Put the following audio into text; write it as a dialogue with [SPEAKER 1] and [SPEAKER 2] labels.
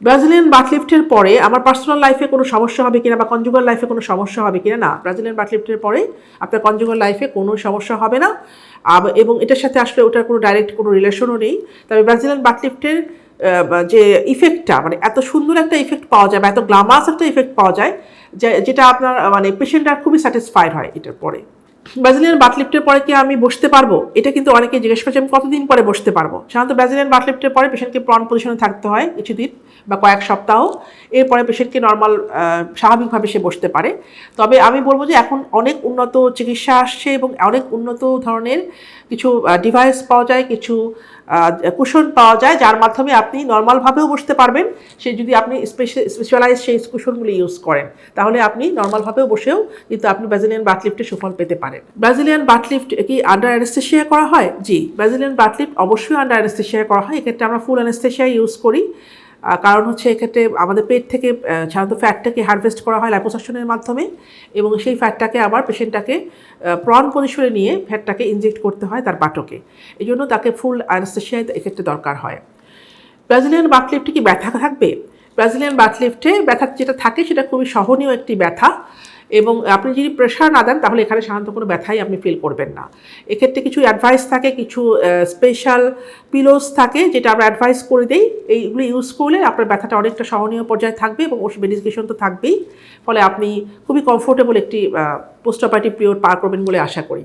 [SPEAKER 1] Brazilian বাটলিফটের পরে আমার personal লাইফে কোনো সমস্যা হবে কিনা বা কনজুগার লাইফে কোনো সমস্যা হবে কিনা, না, ব্রাজিলিয়ান বাটলিফটের পরে আপনার কনজুগার লাইফে কোনো সমস্যা হবে না। এবং এটার সাথে আসলে ওটার কোনো ডাইরেক্ট কোনো রিলেশনও নেই। তবে ব্রাজিলিয়ান বাটলিফটের যে ইফেক্টটা মানে এত সুন্দর একটা ইফেক্ট পাওয়া যায় বা এত গ্লামাস একটা ইফেক্ট পাওয়া যায় যেটা আপনার মানে পেশেন্টরা খুবই স্যাটিসফাইড হয় এটার পরে। ব্রাজিলিয়ান বাটলিফটের পরে কি আমি বসতে পারব? এটা কিন্তু অনেকে জিজ্ঞেস করছে, আমি কতদিন পরে বসতে পারব? সাধারণত ব্রাজিলিয়ান বাটলিফটের পরে পেশেন্টকে প্রন পজিশনে থাকতে হয় কিছুদিন। বা কয়েক সপ্তাহ, এরপরে পেশেন্টকে নর্মাল স্বাভাবিকভাবে সে বসতে পারে। তবে আমি বলব যে এখন অনেক উন্নত চিকিৎসা আসছে এবং অনেক উন্নত ধরনের কিছু ডিভাইস পাওয়া যায়, কিছু কুশন পাওয়া যায়, যার মাধ্যমে আপনি নর্মালভাবেও বসতে পারবেন। সে যদি আপনি স্পেশালাইজ সেই কুশনগুলি ইউজ করেন, তাহলে আপনি নর্মালভাবেও বসেও কিন্তু আপনি ব্রাজিলিয়ান বাটলিফটে সুফল পেতে পারেন। ব্রাজিলিয়ান বাটলিফট কি আন্ডার অ্যানেস্থেশিয়া করা হয়? জি ব্রাজিলিয়ান বাটলিফট অবশ্যই আন্ডার অ্যানেস্থেশিয়া করা হয়। এক্ষেত্রে আমরা ফুল অ্যানেস্থেশিয়া ইউজ করি। কারণ হচ্ছে এক্ষেত্রে আমাদের পেট থেকে সাধারণত ফ্যাটটাকে হারভেস্ট করা হয় লাইপোসাশনের মাধ্যমে এবং সেই ফ্যাটটাকে আবার পেশেন্টটাকে প্রন পজিশনে নিয়ে ফ্যাটটাকে ইনজেক্ট করতে হয় তার বাটকে। এই জন্য তাকে ফুল অ্যানেস্থেশিয়া এক্ষেত্রে দরকার হয়। ব্রাজিলিয়ান বাকলিপটি কি ব্যথা থাকবে? ব্রাজিলিয়ান বাটলিফটে ব্যথা যেটা থাকে সেটা খুবই সহনীয় একটি ব্যথা এবং আপনি যদি প্রেশার না দেন তাহলে এখানে সাধারণত কোনো ব্যথাই আপনি ফিল করবেন না। এক্ষেত্রে কিছু অ্যাডভাইস থাকে, কিছু স্পেশাল পিলোস থাকে যেটা আমরা অ্যাডভাইস করে দিই। এইগুলো ইউজ করলে আপনার ব্যথাটা অনেকটা সহনীয় পর্যায়ে থাকবে এবং ওষুধ মেডিকেশন তো থাকবেই। ফলে আপনি খুবই কমফোর্টেবল একটি পোস্ট অপারেটিভ পিরিয়ড পার করবেন বলে আশা করি।